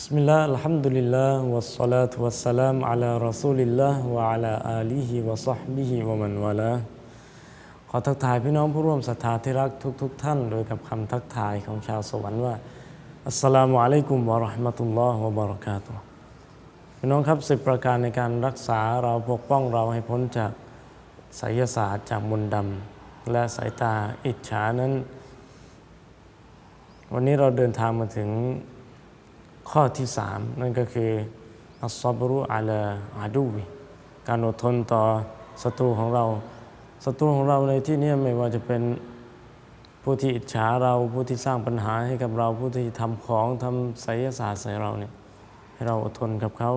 بسم الله الحمد لله والصلاة والسلام على رسول الله وعلى آله وصحبه ومن والاه ขอทักทายพี่น้องผู้ร่วมศรัทธาที่รักทุกๆทท่าน โดยกับคำทักทายของชาวสวรรค์ว่า อัสสลามุอะลัยกุมวะเราะห์มะตุลลอฮ์วะบะเราะกาตุฮ์พี่น้องครับสิบประการในการรักษาเราปกป้องเราให้พ้นจากไสยศาสตร์จากมนต์ดำและสายตาอิจฉานั้น วันนี้เราเดินทางมาถึง ข้อที่สามนั่นก็คืออัสซอบรุอาลอาดูวิการอดทนต่อศัตรูของเราศัตรูของเราในที่นี้ไม่ว่าจะเป็นผู้ที่อิจฉาเราผู้ที่สร้างปัญหาให้กับเราผู้ที่ทำของทำไสยศาสตร์ใส่เราเนี่ยให้เราอดทนกับเขา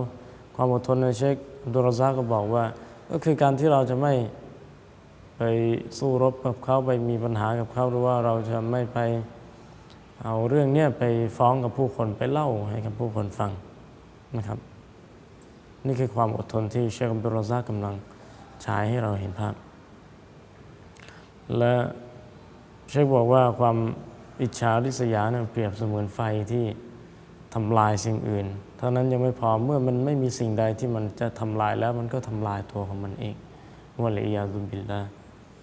ความอดทนในเชคดุรซาก็บอกว่า ก็คือการที่เราจะไม่ไปสู้รบกับเขาไปมีปัญหากับเขาหรือว่าเราจะไม่ไป เอาเรื่องเนี้ยไปฟ้องกับผู้คนไปเล่าให้กับผู้คนฟังนะครับ นี่คือความอดทนที่เชคอับดุลรซากำลังฉายให้เราเห็นภาพ และเชคบอกว่าความอิจฉาริษยาเนี่ยเปรียบเสมือนไฟที่ทำลายสิ่งอื่น เท่านั้นยังไม่พอเมื่อมันไม่มีสิ่งใดที่มันจะทำลายแล้วมันก็ทำลายตัวของมันเองวะลัยยาซุบิลลา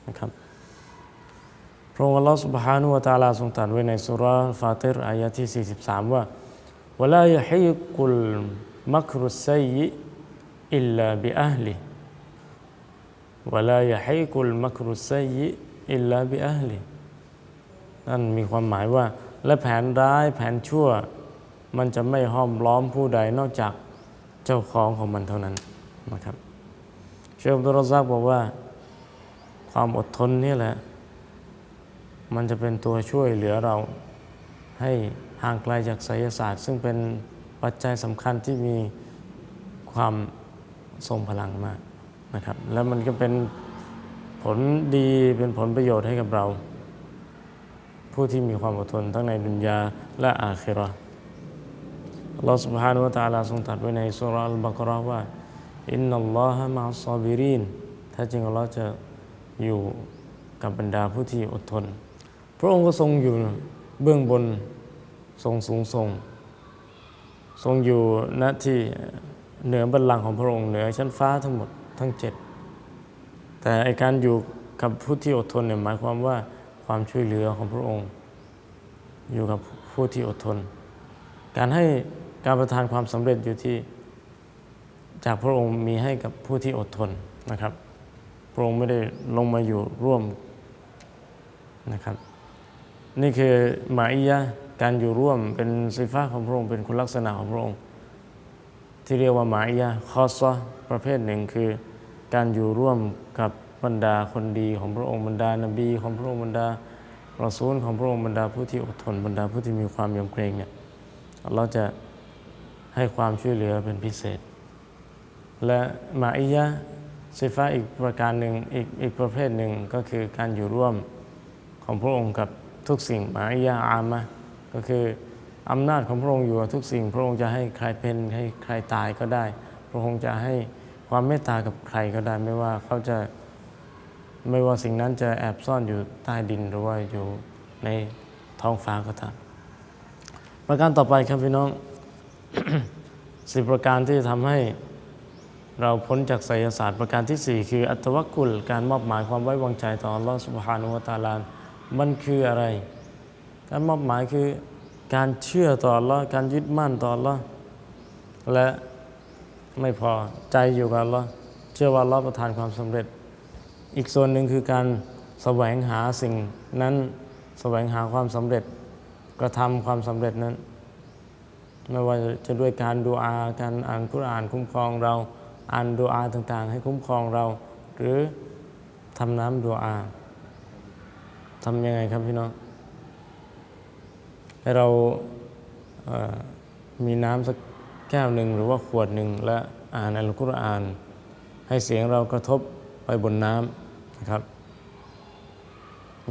นะครับ ระองค์อัลลอฮฺ سبحانه และ تعالى ทรงตรัสไว้ในสุราะห์ฟาติรอายะที่ 43 ว่า ولا يحيق المكر السيء إلا بأهله ولا يحيق المكر السيء إلا بأهله นั่นมีความหมายว่า และแผนร้ายแผนชั่ว มันจะไม่ห้อมล้อมผู้ใดนอกจากเจ้าของของมันเท่านั้นนะครับเชคอับดุลรซักบอกว่า ความอดทนนี่แหละ มันจะเป็นตัวช่วยเหลือเราให้ห่างไกลจากไสยศาสตร์ ซึ่งเป็นปัจจัยสำคัญที่มีความทรงพลังมากนะครับ แล้วมันก็เป็นผลดีเป็นผลประโยชน์ให้กับเรา ผู้ที่มีความอดทนทั้งในดุนยาและอาคิรอเราสุบฮานุวะตาลาทรงตัดไว้ในสุราอัลบากรอว่าอินนัลลอฮะมาซาบิรินถ้าจริงเราจะอยู่กับบรรดาผู้ที่อดทน พระองค์ก็ทรงอยู่เบื้องบนทรงสูงทรง ทรงอยู่ณที่เหนือบัลลังก์ของพระองค์เหนือชั้นฟ้าทั้งหมดทั้งเจ็ดแต่ไอการอยู่กับผู้ที่อดทนเนี่ยหมายความว่าความช่วยเหลือของพระองค์ อยู่กับผู้ที่อดทน การให้การประทานความสำเร็จอยู่ที่จากพระองค์มีให้กับผู้ที่อดทนนะครับ พระองค์ไม่ได้ลงมาอยู่ร่วมนะครับ นี่คือหมายยะการอยู่ร่วมเป็นสิฟ้าของพระองค์เป็นคุณลักษณะของพระองค์ ที่เรียกว่าหมายยะคอสซะประเภทหนึ่งคือ การอยู่ร่วมกับบรรดาคนดีของพระองค์บรรดานบี ของพระองค์บรรดารอซูลของพระองค์บรรดาผู้ที่อดทนบรรดาผู้ที่มีความยำเกรงเนี่ยเราจะให้ความช่วยเหลือเป็นพิเศษ และหมายยะสิฟ้าอีกประการหนึ่งอีกอีกประเภทหนึ่งก็คือการอยู่ร่วมของพระองค์กับ ทุกสิ่งหมายยาอามะก็คืออำนาจของพระองค์อยู่กับทุกสิ่ง พระองค์จะให้ใครเป็นให้ใครตายก็ได้ พระองค์จะให้ความเมตตากับใครก็ได้ ไม่ว่าเขาจะไม่ว่าสิ่งนั้นจะแอบซ่อนอยู่ใต้ดินหรือว่าอยู่ในท้องฟ้าก็ตามประการต่อไปครับพี่น้องสิประการที่จะทำให้เราพ้นจากไสยศาสตร์ประการที่สี่คืออัตวักกุลการมอบหมายความไว้วางใจต่ออัลลอฮฺสุบฮานุวะตาลา มันคืออะไร การมอบหมายคือการเชื่อต่อ Allah การยึดมั่นต่อ Allah และไม่พอใจอยู่กับ Allah เชื่อว่า Allah ประทานความสำเร็จ อีกส่วนหนึ่งคือการแสวงหาสิ่งนั้นแสวงหาความสำเร็จกระทำความสำเร็จนั้น ไม่ว่าจะด้วยการดูอาการอ่านคุรานคุ้มครองเราอ่านดูอาต่างๆ ให้คุ้มครองเรา หรือทำน้ำดูอา ทำยังไงครับพี่น้อง ให้เรามีน้ำสักแก้วหนึ่งหรือว่าขวดหนึ่งและอ่านอัลกุรอาน ให้เสียงเรากระทบไปบนน้ำนะครับ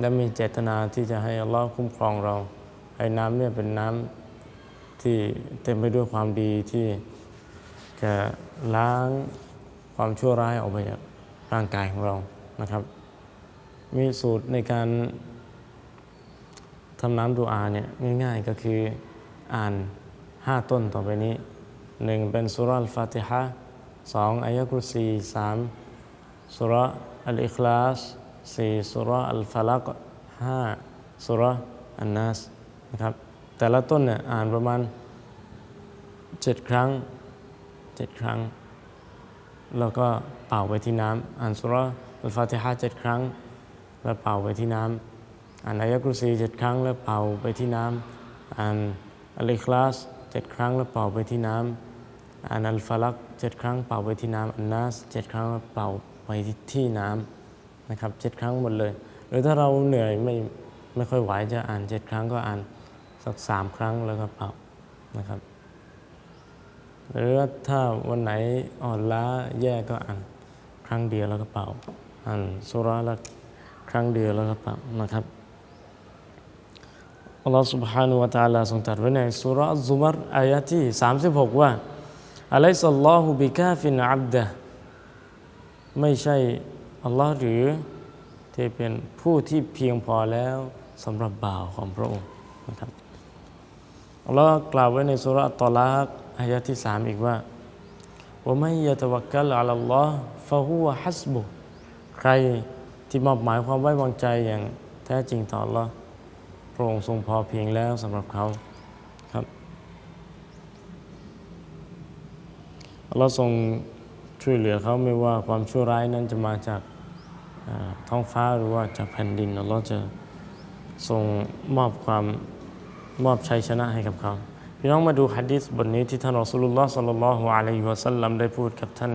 และมีเจตนาที่จะให้อัลลอฮ์คุ้มครองเรา ให้น้ำเนี่ยเป็นน้ำที่เต็มไปด้วยความดีที่จะล้างความชั่วร้ายออกไปจากร่างกายของเรานะครับ มีสูตรในการทำน้ำดูอาเนี่ยง่ายๆก็คืออ่านห้าต้นต่อไปนี้หนึ่งเป็นสุรอัลฟาติฮะสองอายะกุรซีสามสุรอัลอิคลาสสี่สุรอัลฟาลักห้าสุรอันนัสนะครับแต่ละต้นเนี่ยอ่านประมาณเจ็ดครั้งเจ็ดครั้ง แล้วก็เป่าไปที่น้ำอ่านสุรอัลฟาติฮะเจ็ดครั้ง แล้วเป่าไปที่น้ำอ่านอายะกุรซีเจ็ดครั้งแล้วเป่าไปที่น้ำอ่านอัลิคลาสเจ็ดครั้งแล้วเป่าไปที่น้ำอ่านอัลฟาลักเจ็ดครั้งเป่าไปที่น้ำอันนัสเจ็ดครั้งแล้วเป่าไปที่น้ำนะครับเจ็ดครั้งหมดเลย หรือถ้าเราเหนื่อยไม่ไม่ค่อยไหวจะอ่านเจ็ดครั้งก็อ่านสักสามครั้งแล้วก็เป่านะครับหรือว่าถ้าวันไหนอ่อนล้าแย่ก็อ่านครั้งเดียวแล้วก็เป่าอ่านสุราละ ครั้งเดียวแล้วก็เป่านะครับอัลลอฮฺ سبحانه และ تعالى ทรงตรัสไว้ในสุราอัซซุมารอายะที่ 36 ว่าอะลัยซัลลอฮุบิกาฟินอับดะไม่ใช่อัลลอฮ์หรือที่เป็นผู้ที่เพียงพอแล้วสำหรับบ่าวของพระองค์นะครับ อัลลอฮ์กล่าวไว้ในสุราอัตตอลากอายะที่สามอีกว่าว่าไม่ยะตะวักกัลอัลลอฮ์ฟะฮุวะฮัสบุใคร ที่มอบหมายความไว้วางใจอย่างแท้จริงต่อ Allah พระองค์ทรงพอเพียงแล้วสำหรับเขาครับอัลลอฮ์ทรงช่วยเหลือเขาไม่ว่าความชั่วร้ายนั้นจะมาจากาท้องฟ้าหรือว่าจากแผ่นดินอัลลอฮ์จะทรงมอบความมอบชัยชนะให้กับเขาพี่น้องมาดูฮะดีษบทนี้ที่ท่านรอสูลุลลอฮ์สัลลัลลอฮุอะลัยฮิวะสัลลัมได้พูดกับท่าน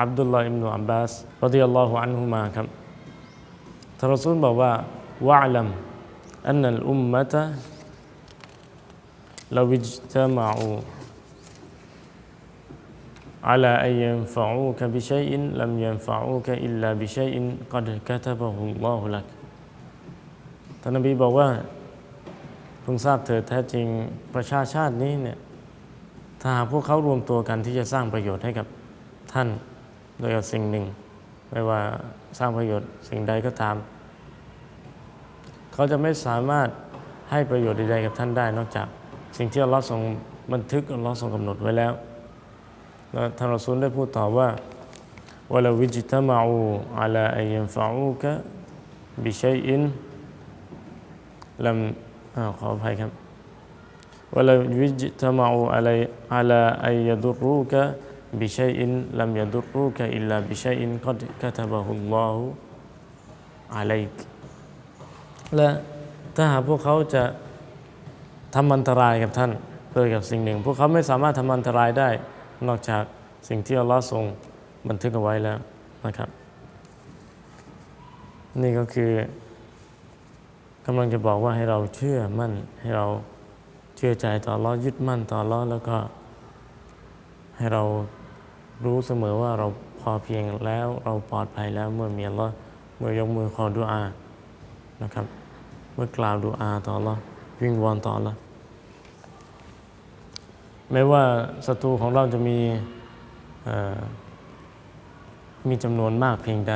อับดุลลอฮ์อิบนุอับบาสรดิยัลลอฮุอันฮุมาครับ ท่านรอซูลบอกว่าวะลัมอันนัลอุมมะตะลาวิจตะมะอู على أن ينفعوك بشيء لم ينفعوك إلا بشيء قد كتبه الله لك ท่านนบีบอกว่า เพิ่งทราบเถิดแท้จริงประชาชาตินี้เนี่ยถ้าหากพวกเขารวมตัวกันที่จะสร้างประโยชน์ให้กับท่านโดยเอาสิ่งหนึ่ง ไม่ว่าสร้างประโยชน์สิ่งใดก็ตาม เขาจะไม่สามารถให้ประโยชน์ใดๆกับท่านได้ นอกจากสิ่งที่อัลลอฮ์ทรงบันทึกอัลลอฮ์ทรงกำหนดไว้แล้วแล้วท่านรอซูลได้พูดต่อว่าวะลาวิจิตมาอูอาลาอัยยันฟะอูกะบิชัยอินลัมอ่าขออภัยครับวลาวิจตมาอูอะไรอาลาอัยดุรุกะ บิชัยอินลัมยดุรุกะอิลลาบิชัยอินกัดกะตบะฮุลลอฮุอะลัยกและถ้าหากพวกเขาจะทำอันตรายกับท่านโดยกับสิ่งหนึ่ง พวกเขาไม่สามารถทำอันตรายได้ นอกจากสิ่งที่อัลลอฮ์ทรงบันทึกเอาไว้แล้วนะครับ นี่ก็คือกำลังจะบอกว่าให้เราเชื่อมั่น ให้เราเชื่อใจต่ออัลลอยึดมั่นต่ออัลลอแล้วก็ให้เรา รู้เสมอว่าเราพอเพียงแล้วเราปลอดภัยแล้วเมื่อมีอัลเลอเมื่อยกมือขอดุอานะครับ เมื่อกล่าวดุอาต่ออัลเลอวิงวอนต่ออัลเลอไม่ว่าศัตรูของเราจะมีมีจำนวนมากเพียงใด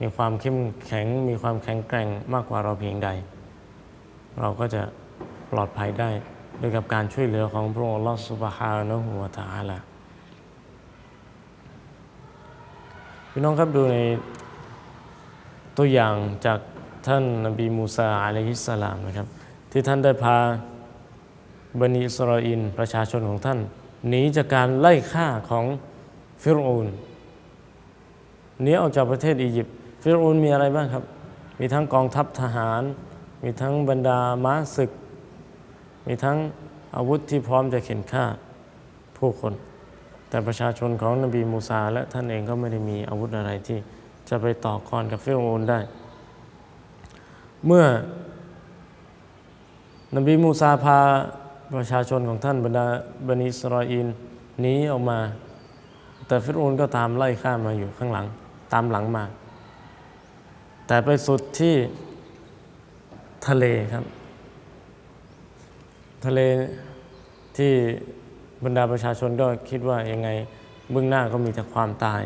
มีความเข้มแข็งมีความแข็งแกร่งมากกว่าเราเพียงใด เราก็จะปลอดภัยได้ด้วยกับการช่วยเหลือของพระองค์ลอสุบฮานะฮูวตาลา พี่น้องครับดูในตัวอย่างจากท่านนบีมูซาอะลัยฮิสสลามนะครับ ที่ท่านได้พาบันิอิสราเอลประชาชนของท่านหนีจากการไล่ฆ่าของฟิรอูนหนีออกจากประเทศอียิปต์ฟิรอูนมีอะไรบ้างครับ มีทั้งกองทัพทหาร มีทั้งบรรดาม้าศึก มีทั้งอาวุธที่พร้อมจะเข็นฆ่าผู้คน แต่ประชาชนของนบีมูซาและท่านเองก็ไม่ได้มีอาวุธอะไรที่จะไปต่อกรกับฟิรอูนได้ เมื่อนบีมูซาพาประชาชนของท่านบรรดาบนิอิสราเอลหนีออกมา แต่ฟิรอูนก็ตามไล่ข้ามาอยู่ข้างหลังตามหลังมา แต่ไปสุดที่ทะเลครับ ทะเลที่ บรรดาประชาชนก็คิดว่ายังไงเบื้องหน้าก็มีแต่ความตาย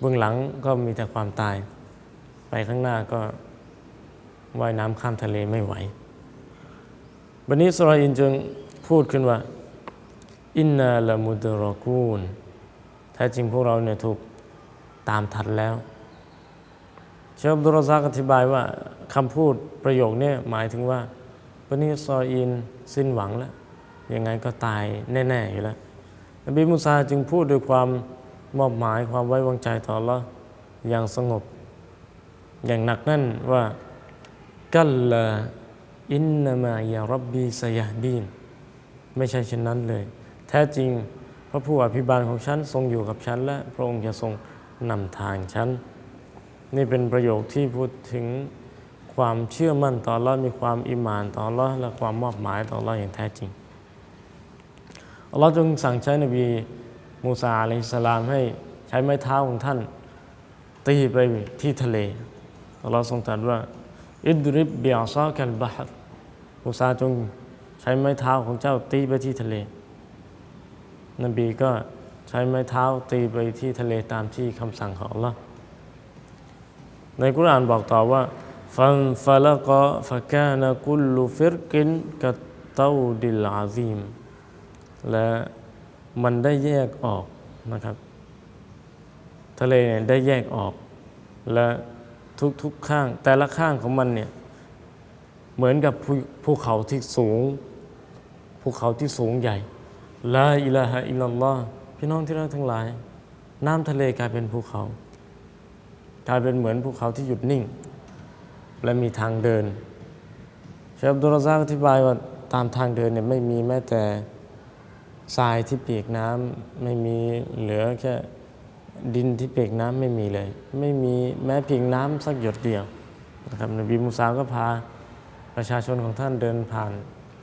เบื้องหลังก็มีแต่ความตาย ไปข้างหน้าก็ว่ายน้ำข้ามทะเลไม่ไหวบันนี้อิสราเอลจึงพูดขึ้นว่า อินนาละมุดรอกูนแท้จริงพวกเราเนี่ยถูกตามทันแล้วเชฟอับดุรซักอธิบายว่าคำพูดประโยคนี้หมายถึงว่าปนิสรออีนสิ้นหวังแล้ว ยังไงก็ตายแน่ๆอยู่แล้วนบีมูซาจึงพูดด้วยความมอบหมายความไว้วางใจต่อ Allah อย่างสงบ อย่างหนักแน่นว่ากัลลาอินนามายารับบีสยาดีนไม่ใช่เช่นนั้นเลย แท้จริงพระผู้อภิบาลของฉันทรงอยู่กับฉัน และพระองค์จะทรงนำทางฉัน นี่เป็นประโยคที่พูดถึงความเชื่อมั่นต่อ Allah มีความอิมานต่อ Allah และความมอบหมายต่อ Allah อย่างแท้จริง อัลลอฮ์จึงสั่งใช้นบีมูซาอะลัยสลามให้ใช้ไม้เท้าของท่าน ตีไปที่ทะเลอัลลอฮ์ทรงตรัสว่า อิดริบเบียซากัลบะฮรมูซาจงใช้ไม้เท้าของเจ้าตีไปที่ทะเล นบีก็ใช้ไม้เท้าตีไปที่ทะเลตามที่คำสั่งของอัลลอฮ์ในกุรอานบอกต่อว่าฟันฟะละกะฟะกานะกุลลุฟิรกินกัตเตาดิลอาซีม และมันได้แยกออกนะครับ ทะเลเนี่ยได้แยกออก และทุกๆข้าง แต่ละข้างของมันเนี่ยเหมือนกับภูเขาที่สูงภูเขาที่สูงใหญ่ลาอิลาฮะอิลลัลลอฮ์พี่น้องที่รักทั้งหลาย น้ำทะเลกลายเป็นภูเขา กลายเป็นเหมือนภูเขาที่หยุดนิ่ง และมีทางเดินเชฟอับดุลรอซาอธิบายว่าตามทางเดินเนี่ยไม่มีแม้แต่ ทรายที่เปียกน้ำไม่มีเหลือแค่ดินที่เปียกน้ำไม่มีเลย ไม่มีแม้เพียงน้ำสักหยดเดียวนะครับนบีมูซาก็พาประชาชนของท่านเดินผ่าน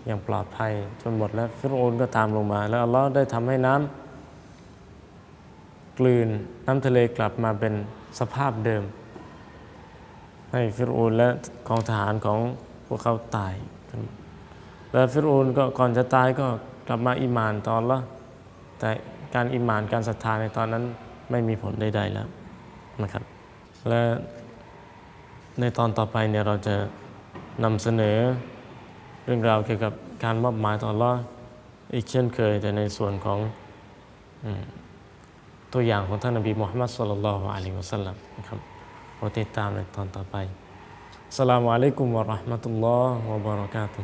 อย่างปลอดภัยจนหมดแล้วฟิรโอนก็ตามลงมา แล้วอัลลอฮ์ได้ทำให้น้ำกลืนน้ำทะเลกลับมาเป็นสภาพเดิม ให้ฟิรโอนและกองทหารของพวกเขาตาย และฟิรโอนก็ก่อนจะตายก็ กลับมาอิมานตอนละแต่การอิมานการศรัทธาในตอนนั้นไม่มีผลใดๆแล้วนะครับ และในตอนต่อไปเนี่ยเราจะนำเสนอเรื่องราวเกี่ยวกับการมอบหมายต่อละอีกเช่นเคย แต่ในส่วนของตัวอย่างของท่านนบีมุฮัมมัดสุลลัลลอฮุอะลัยฮิวะสัลลัมนะครับโปรดติดตามในตอนต่อไปอัสลามุอะลัยกุมวะราะห์มะตุลลอฮ์วะบะเราะกาตุ